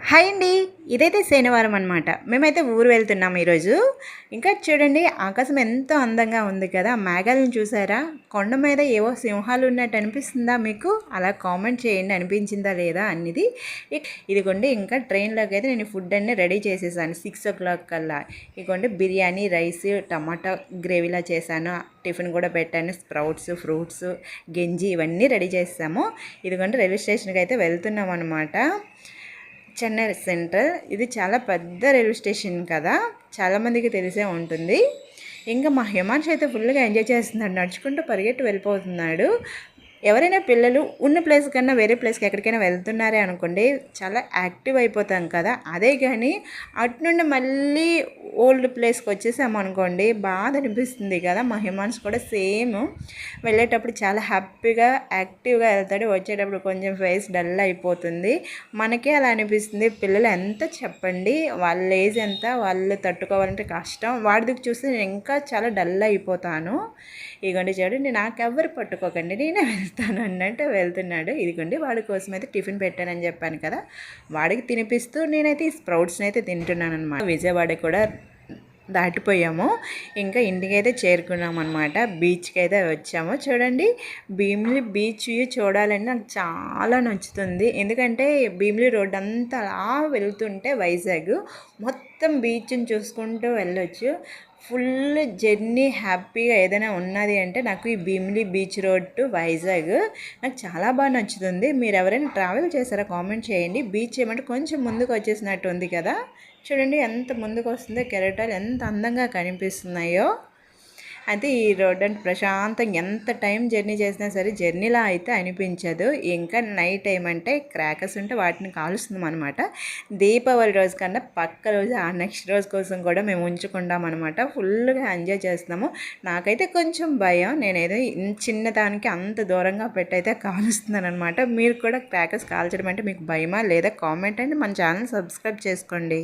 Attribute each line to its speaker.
Speaker 1: Hi అండి. ఇదైతే శనివారం అనమాట మేమైతే ఊరు వెళ్తున్నాం ఈరోజు. ఇంకా చూడండి ఆకాశం ఎంతో అందంగా ఉంది కదా. మేఘాలను చూసారా? కొండ మీద ఏవో సింహాలు ఉన్నట్టు అనిపిస్తుందా మీకు? అలా కామెంట్ చేయండి అనిపించిందా లేదా అన్నది. ఇదిగోండి ఇంకా ట్రైన్లోకి అయితే నేను ఫుడ్ అన్నీ రెడీ చేసేసాను. సిక్స్ ఓ క్లాక్ కల్లా. ఇదిగోండి బిర్యానీ రైస్ టమాటా గ్రేవీలా చేశాను. టిఫిన్ కూడా పెట్టాను. స్ప్రౌట్స్ ఫ్రూట్స్ గెంజి ఇవన్నీ రెడీ చేసాము. ఇదిగోండి రైల్వే స్టేషన్కి అయితే వెళ్తున్నాం అనమాట చెన్నై సెంట్రల్ ఇది చాలా పెద్ద రైల్వే స్టేషన్ కదా. చాలామందికి తెలిసే ఉంటుంది. ఇంకా మా హిమాంశ్ అయితే ఫుల్గా ఎంజాయ్ చేస్తున్నాడు. నడుచుకుంటూ పరిగెట్టి వెళ్ళిపోతున్నాడు. ఎవరైనా పిల్లలు ఉన్న ప్లేస్ కన్నా వేరే ప్లేస్కి ఎక్కడికైనా వెళ్తున్నారే అనుకోండి చాలా యాక్టివ్ అయిపోతాం కదా. అదే కానీ అటు నుండి మళ్ళీ ఓల్డ్ ప్లేస్కి వచ్చేసాము అనుకోండి బాధ అనిపిస్తుంది కదా. మా హిమాన్స్ కూడా సేమ్. వెళ్ళేటప్పుడు చాలా హ్యాపీగా యాక్టివ్గా వెళ్తాడు. వచ్చేటప్పుడు కొంచెం ఫేస్ డల్ అయిపోతుంది. మనకే అలా అనిపిస్తుంది. పిల్లలు ఎంత చెప్పండి వాళ్ళ ఏజ్ ఎంత వాళ్ళు తట్టుకోవాలంటే కష్టం. వాడికి చూస్తే నేను ఇంకా చాలా డల్ అయిపోతాను. ఇదిగోండి చూడండి నాకెవ్వరు పట్టుకోకండి నేనే వెళ్తాను అన్నట్టు వెళ్తున్నాడు. ఇదిగోండి వాడి కోసం అయితే టిఫిన్ పెట్టానని చెప్పాను కదా. వాడికి తినిపిస్తూ నేనైతే ఈ స్ప్రౌట్స్ని అయితే తింటున్నాను అనమాట విజయవాడ కూడా దాటిపోయాము. ఇంకా ఇంటికి అయితే చేరుకున్నాం అనమాట బీచ్కి అయితే వచ్చాము. చూడండి భీమిలి బీచ్ చూడాలని నాకు చాలా నచ్చుతుంది. ఎందుకంటే భీమిలి రోడ్ అంతా అలా వెళ్తుంటే వైజాగ్ మొత్తం మొత్తం బీచ్ని చూసుకుంటూ వెళ్ళొచ్చు. ఫుల్ జర్నీ హ్యాపీగా ఏదైనా ఉన్నది అంటే నాకు ఈ Bheemili beach road to Vizag నాకు చాలా బాగా నచ్చుతుంది. మీరు ఎవరైనా ట్రావెల్ చేశారా కామెంట్ చేయండి. బీచ్ ఏమంటే కొంచెం ముందుకు వచ్చేసినట్టు ఉంది కదా. చూడండి ఎంత ముందుకు వస్తుందో కెరటాలు ఎంత అందంగా కనిపిస్తున్నాయో. అయితే ఈ రోడ్ అంటే ప్రశాంతంగా ఎంత టైం జర్నీ చేసినా సరే జర్నీలా అయితే అనిపించదు. ఇంకా నైట్ టైం అంటే క్రాకర్స్ ఉంటే వాటిని కాలుస్తున్నాం అనమాట దీపావళి రోజు కన్నా పక్క రోజు ఆ నెక్స్ట్ రోజు కోసం కూడా మేము ఉంచుకుంటాం అనమాట ఫుల్గా ఎంజాయ్ చేస్తున్నాము. నాకైతే కొంచెం భయం. నేనేదో చిన్నదానికి అంత దూరంగా పెట్టయితే కాలుస్తున్నాను అనమాట మీరు కూడా క్రాకర్స్ కాల్చడం అంటే మీకు భయమా లేదా కామెంట్ అండి. మన ఛానల్ సబ్స్క్రైబ్ చేసుకోండి.